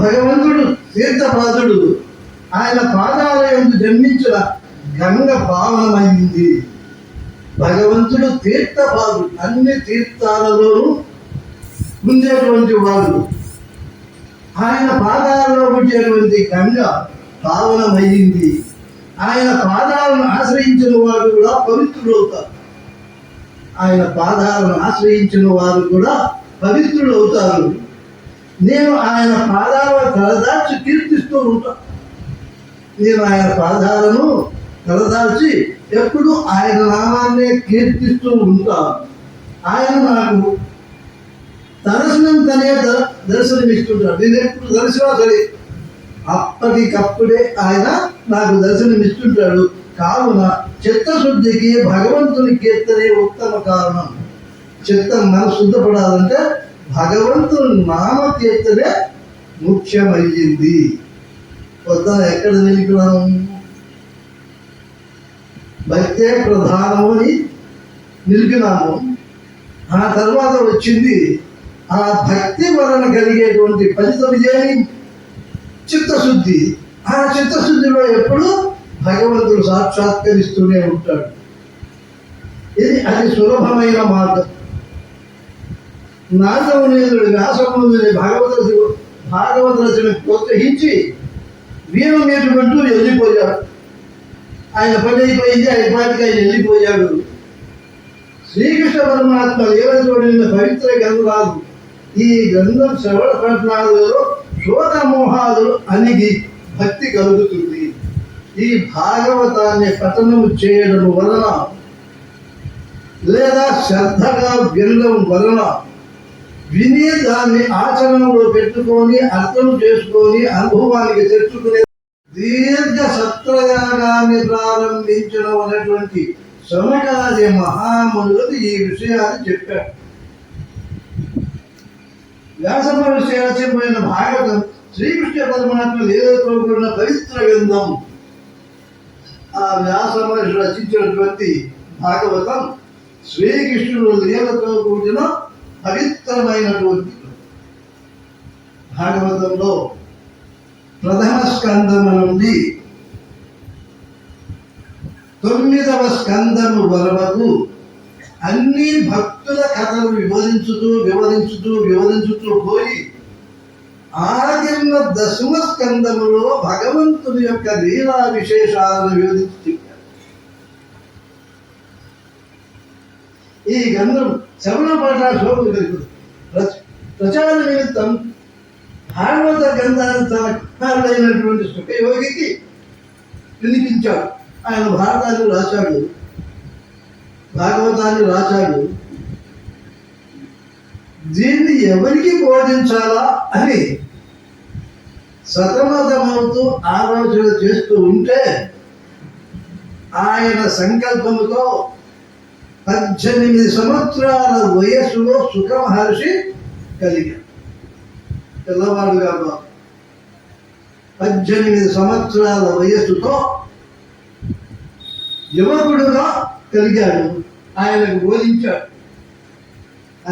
భగవంతుడు తీర్థపాదుడు ఆయన పాదాలయం జన్మించిన గంగ పావనమైంది. భగవంతుడు తీర్థపాదుడు అన్ని తీర్థాలలోనూ ఉండేటువంటి వాడు. ఆయన పాదాలలో ఉండేటువంటి గంగ పావనమైంది. ఆయన పాదాలను ఆశ్రయించిన వారు కూడా పవిత్రుడవుతారు ఆయన పాదాలను ఆశ్రయించిన వారు కూడా పవిత్రులు అవుతారు నేను ఆయన పాదాల తలదాల్చి కీర్తిస్తూ ఉంటాను నేను ఆయన పాదాలను తలదాల్చి ఎప్పుడు ఆయన నామాన్నే కీర్తిస్తూ ఉంటాను ఆయన నాకు దర్శనం తనే ద- దర్శనమిస్తుంటాడు. నేను ఎప్పుడు దర్శనం సరే అప్పటికప్పుడే ఆయన నాకు దర్శనమిస్తుంటాడు. కావున చిత్తశుద్ధికి భగవంతుని కీర్తనే ఉత్తమ కారణం. చిత్తం మన శుద్ధపడాలంటే భగవంతుని నామకీర్తనే ముఖ్యమయ్యింది. పొద్దున ఎక్కడ నిలిపినాం భక్తే ప్రధానము అని నిలిపినాము. ఆ తర్వాత వచ్చింది ఆ భక్తి వలన కలిగేటువంటి ఫలితం ఏమి? చిత్తశుద్ధి. ఆ చిత్తశుద్ధిలో ఎప్పుడు భగవంతుడు సాక్షాత్కరిస్తూనే ఉంటాడు. ఇది అది సులభమైన మార్గం. నాగమునేంద్రుడు వ్యాసముని భాగవత భాగవత రచన ప్రోత్సహించి వీరం మీటుకుంటూ వెళ్ళిపోయాడు. ఆయన పని అయిపోయింది ఆయన పాటికి ఆయన వెళ్ళిపోయాడు. శ్రీకృష్ణ పరమాత్మ ఏవైన పవిత్ర గ్రంథాలు ఈ గ్రంథం శ్రవణ పట్టణాలలో శోధమోహాలు అనిగి భక్తి కలుగుతుంది. ఈ భాగవతాన్ని పఠనము చేయడం వలన లేదా శ్రద్ధగా వినడం వలన విని దాన్ని ఆచరణలో పెట్టుకొని అర్థం చేసుకొని అనుభవానికి తెచ్చుకునే దీర్ఘ సత్రయాగాన్ని ప్రారంభించడం అనేటువంటి సమకాలి మహామునులకు ఈ విషయాన్ని చెప్పారు. వ్యాస మహర్షి రచనమైన భాగవతం శ్రీకృష్ణ పరమాత్మ లీలతో కూడిన పవిత్ర గ్రంథం. ఆ వ్యాస మహర్షి రచించినటువంటి భాగవతం శ్రీకృష్ణుడు లీలతో కూడిన పవిత్రమైనటువంటి భాగవతంలో ప్రథమ స్కందం నుండి తొమ్మిదవ స్కందము వరకు అన్ని భక్తుల కథలు వివరించుతూ వివరించుతూ వివరించుతూ పోయి ఆగిన దశమ స్కందములో భగవంతుని యొక్క లీలా విశేషాలను వివరించి ఈ గ్రంథం శ్రవణ పాఠ శోభ ప్రచార నిమిత్తం భాగవత గ్రంథాన్ని తన కుమారుడైనటువంటి సుఖయోగికి వినిపించాడు. ఆయన భారతాన్ని రాశాడు. భాగవతాన్ని రాశాడు. దీన్ని ఎవరికి బోధించాలా అని సతమతమవుతూ ఆలోచన చేస్తూ ఉంటే ఆయన సంకల్పంతో పద్దెనిమిది సంవత్సరాల వయస్సులో సుఖ మహర్షి కలిగాడు పిల్లవాడుగా పద్దెనిమిది సంవత్సరాల వయస్సుతో యువకుడుగా కలిగాడు. ఆయనకు బోధించాడు.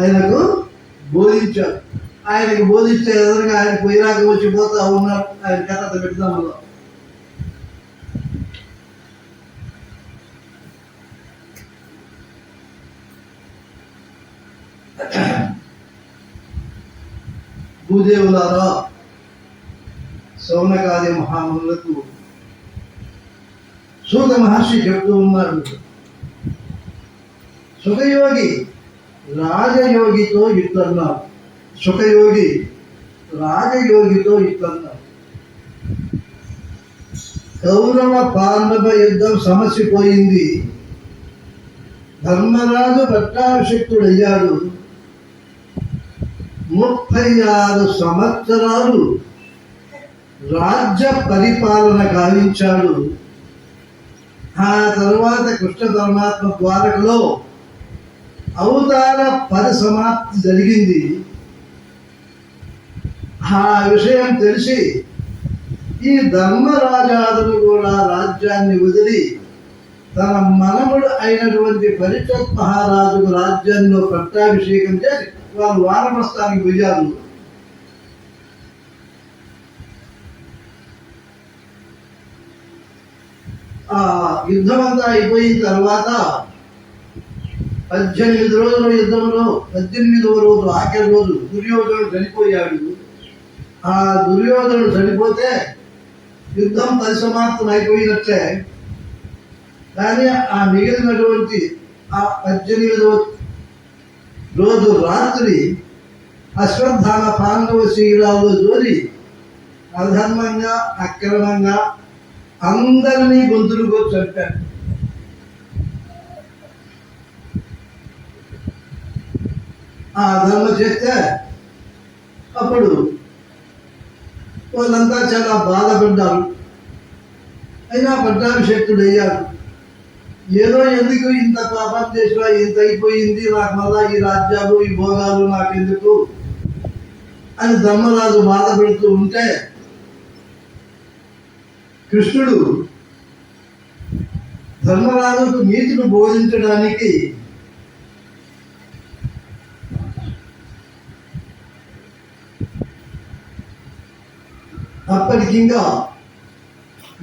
ఆయనకు బోధించాడు. ఆయనకు బోధిస్తే ఎదురుగా ఆయన పోయినాక వచ్చి పోతా ఉన్నాడు. ఆయన కథ పెడతాం భూదేవులారా సౌనకాది మహామునులకు సూత మహర్షి చెప్తూ ఉన్నారు. సుఖయోగి రాజయోగితో యుద్ధన్నారు. సుఖయోగి రాజయోగితో యుద్ధన్నారు. కౌరవ పాండవ యుద్ధం సమస్య పోయింది ధర్మరాజు పట్టాభిషిక్తుడయ్యాడు. ముప్పై ఆరు సంవత్సరాలు రాజ్య పరిపాలన గావించాడు. ఆ తరువాత కృష్ణ పరమాత్మ ద్వారకలో అవతార పరిసమాప్తి జరిగింది. ఆ విషయం తెలిసి ఈ ధర్మరాజాదులు కూడా రాజ్యాన్ని వదిలి తన మనముడు అయినటువంటి పరిషత్ మహారాజుకు రాజ్యంలో పట్టాభిషేకం చేసి వాళ్ళు వానప్రస్థానికి వెళ్ళారు. ఆ యుద్ధం అంతా అయిపోయిన తర్వాత పద్దెనిమిది రోజుల యుద్ధంలో పద్దెనిమిదవ రోజు ఆఖరి రోజు దుర్యోధనుడు చనిపోయాడు. ఆ దుర్యోధనుడు చనిపోతే యుద్ధం పరిసమాప్తం అయిపోయినట్లే కానీ ఆ మిగిలినటువంటి ఆ పద్దెనిమిదవ రోజు రాత్రి అశ్వత్థామ పాండవ శిబిరాల్లో జోలి అధర్మంగా అక్రమంగా అందరినీ గొంతులుగా చంపాడు ఆ ధర్మ చేస్తే అప్పుడు వాళ్ళంతా చాలా బాధపడ్డారు. అయినా పట్టాభిషక్తుడు అయ్యారు. ఏదో ఎందుకు ఇంత పాపం చేసినా ఇంత అయిపోయింది? నాకు మళ్ళా ఈ రాజ్యాలు ఈ భోగాలు నాకెందుకు? అని ధర్మరాజు బాధపడుతూ ఉంటే కృష్ణుడు ధర్మరాజుకు నీతిని బోధించడానికి అప్పటికింకా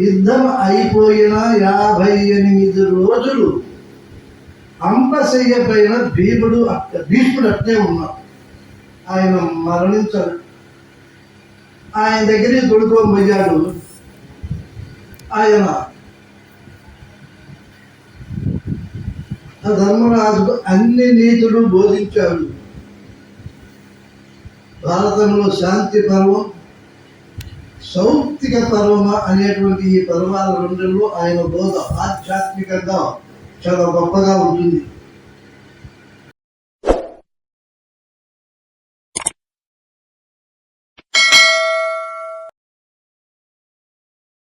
యుద్ధం అయిపోయిన యాభై ఎనిమిది రోజులు అంపశయ్య పైన భీముడు అట్ట- భీష్ముడు అట్టే ఉన్నాడు. ఆయన మరణించాడు. ఆయన దగ్గరికి కొడుకోబోయాడు ఆయన ధర్మరాజుకు అన్ని నీతులు బోధించాడు. భారతంలో శాంతి పర్వం సౌప్తిక పర్వమ అనేటువంటి ఈ పర్వాల రెండులో ఆయన బోధ ఆధ్యాత్మికంగా చాలా గొప్పగా ఉంటుంది.